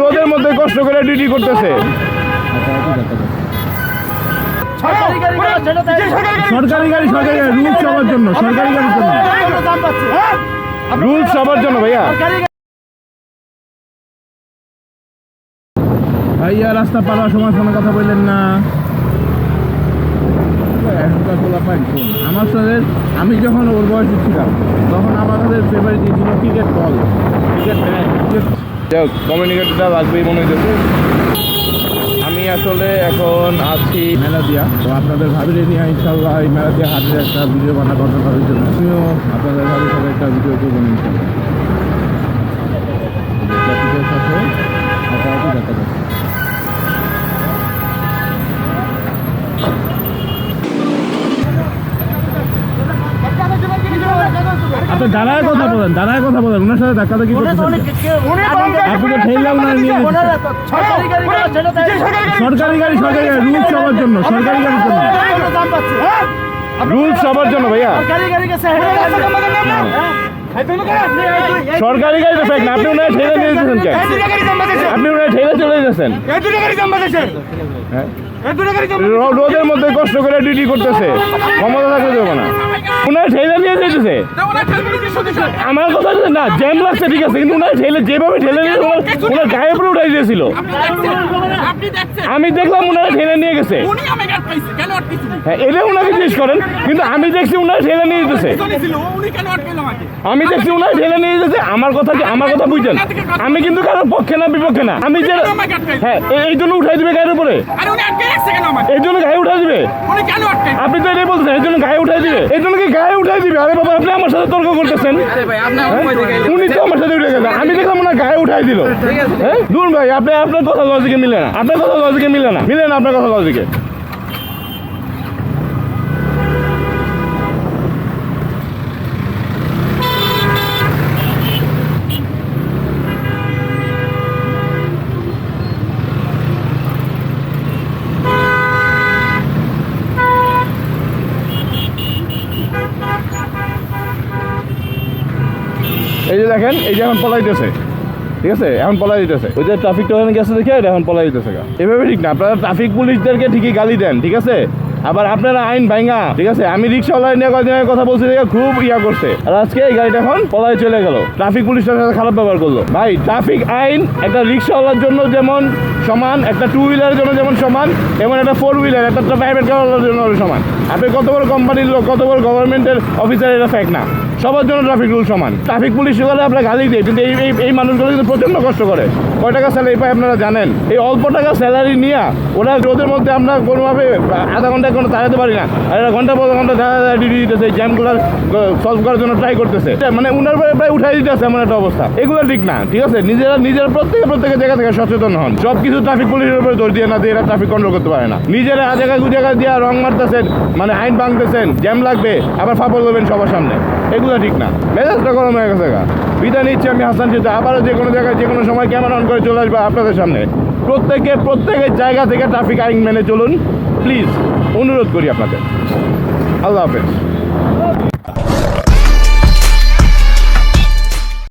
রোদের মধ্যে কষ্ট করে ডিউটি করতেছে। সরকারি গাড়ি সরকারি গাড়ি রুলস সবার জন্য সরকারি গাড়ির জন্য। পাচ্ছে। রুলস সবার জন্য ভাইয়া। ভাইয়া রাস্তা পার হওয়ার সময় ফোনে কথা বললেন না। এখনকার পোলাপাইন ফোন আমার সাথে আমি যখন ওর বয়সে ছিলাম তখন আমাদের ফেভারিট ছিল ক্রিকেট বল ক্রিকেট কমিউনিকেটরটা লাগবেই মনে হইতেছে। আমি আসলে এখন আছি মেলাদিয়া। তো আপনাদের ভাবিলে নিয়ে ইনশাল্লাহ এই মেলাদিয়া দিয়ে একটা ভিডিও বানা করতে পারার জন্য আপনাদের ভাবির সাথে একটা ভিডিও করব ইনশাল্লাহ দাঁড়ায় কথা বলেন দাঁড়ায় কথা বলেন ওনার সাথে ধাক্কা ধাক্কি ওনার তো করতেছেন অনেক কেউ- আপনি তো ঠেললাম না নিয়ে সরকারি গাড়ি সরকারি গাড়ি রুলস সবার জন্য সরকারি গাড়ির জন্য এগুলো রুলস সবার জন্য ভাইয়া। সরকারি গাড়ি গেছে। হ্যাঁ? ফেক না আপনি ওনার ঠেলে নিয়ে যেতেছেন কেন? আপনি ওনার ঠেলে চলে যেতেছেন হ্যাঁ? রোদের মধ্যে কষ্ট করে ডিউটি করতেছে। ক্ষমতা থাকলে দেবো না। ওনার ঠেলে যেতেছে আমার কথা না জ্যাম লাগছে, ঠিক আছে, কিন্তু ঠেলে যেভাবে ঠেলে নিয়ে ওনার গায়ে উপরে উঠাই দিয়েছিল। আমি দেখলাম ঠেলে নিয়ে গেছে। হ্যাঁ এটা জিজ্ঞেস করেন, কিন্তু আমি দেখছি ওনারা ঠেলে নিয়ে যেতেছে। আমি দেখছি ওনারা ঠেলে নিয়ে যেতেছে, আমার কথা কি আমার কথা বুঝছেন? আমি কিন্তু কারোর পক্ষে না, বিপক্ষে না। আমি যে হ্যাঁ এই জন্য উঠাই দিবে গায়ের উপরে। এই জন্য গায়ে উঠাই দিবে। আপনি তো এটাই বলছেন, এই জন্য গায়ে উঠাই দিবে। এই জন্য কি গায়ে উঠাই দিবে? আরে বাবা আপনি আমার সাথে তর্ক করতেছেন? হ্যাঁ? উনি তো আমার সাথে উঠে গেছে। আমি দেখলাম ওনার গায়ে উঠাই দিল। হ্যাঁ? দূর ভাই আপনি আপনার কথা লজিকে মিলে না। আপনার কথা লজিকে মিলে না। মিলে না আপনার কথা লজিকে এই যে দেখেন, এই যে এখন পলাইতেছে ঠিক আছে? এখন পলাই দিতেছে। ওই যে ট্রাফিকটা ওখানে গেছে দেখে এখন পলাই দিতেছে এভাবে ঠিক না। আপনারা ট্রাফিক পুলিশদেরকে ঠিকই গালি দেন, ঠিক আছে? আবার আপনারা আইন ভাঙা, ঠিক আছে? আমি রিক্সাওয়ালা নিয়ে কদিন আগে কথা বলছি দেখে খুব ইয়া করছে। আর আজকে এই গাড়িটা এখন পলাই চলে গেল। ট্রাফিক পুলিশটার সাথে খারাপ ব্যবহার করল। ভাই ট্রাফিক আইন একটা রিক্সাওয়ালার জন্য যেমন সমান, একটা টু হুইলারের জন্য যেমন সমান এবং একটা ফোর হুইলার একটা প্রাইভেট কারের জন্য সমান। আপনি কত বড় কোম্পানির লোক, কত বড় গভর্নমেন্টের অফিসার এটা ফ্যাক না। সবার জন্য ট্রাফিক রুল সমান। ট্রাফিক পুলিশ হলে আপনার গালি দিয়ে, কিন্তু এই এই মানুষগুলো কিন্তু প্রচণ্ড কষ্ট করে। কয় টাকা স্যালারি পায় আপনারা জানেন? এই অল্প টাকা স্যালারি নিয়ে ওরা রোদের মধ্যে আমরা কোনোভাবে, আধা ঘণ্টা কোনো দাঁড়াতে পারি না। আর এরা ঘণ্টা পর ঘণ্টা দাঁড়া ডিউটি দিতেছে জ্যামগুলো সলভ করার জন্য ট্রাই করতেছে। মানে উনার পরে প্রায় উঠাই দিতেছে এমন একটা অবস্থা। এগুলো ঠিক না, ঠিক আছে? নিজেরা নিজের প্রত্যেকে প্রত্যেকের জায়গা থেকে সচেতন হন। সব কিছু ট্রাফিক পুলিশের উপরে দোষ দিয়ে না দিয়ে এরা ট্রাফিক কন্ট্রোল করতে পারে না। নিজেরা জায়গায় দু জায়গায় দিয়ে রং মারতেছেন মানে আইন ভাঙতেছেন জ্যাম লাগবে, আবার ফাপড় দেবেন সবার সামনে। এগুলো ঠিক না। মেজাজটা গরম হয়ে গেছে গা। বিদায় নিচ্ছি আমি হাসান চিন্তা আবারও যে কোনো জায়গায়, যে কোনো সময় ক্যামেরা অন করে চলে আসবে আপনাদের সামনে। প্রত্যেকে প্রত্যেকের জায়গা থেকে ট্রাফিক আইন মেনে চলুন। প্লিজ অনুরোধ করি আপনাদের। আল্লাহ হাফেজ।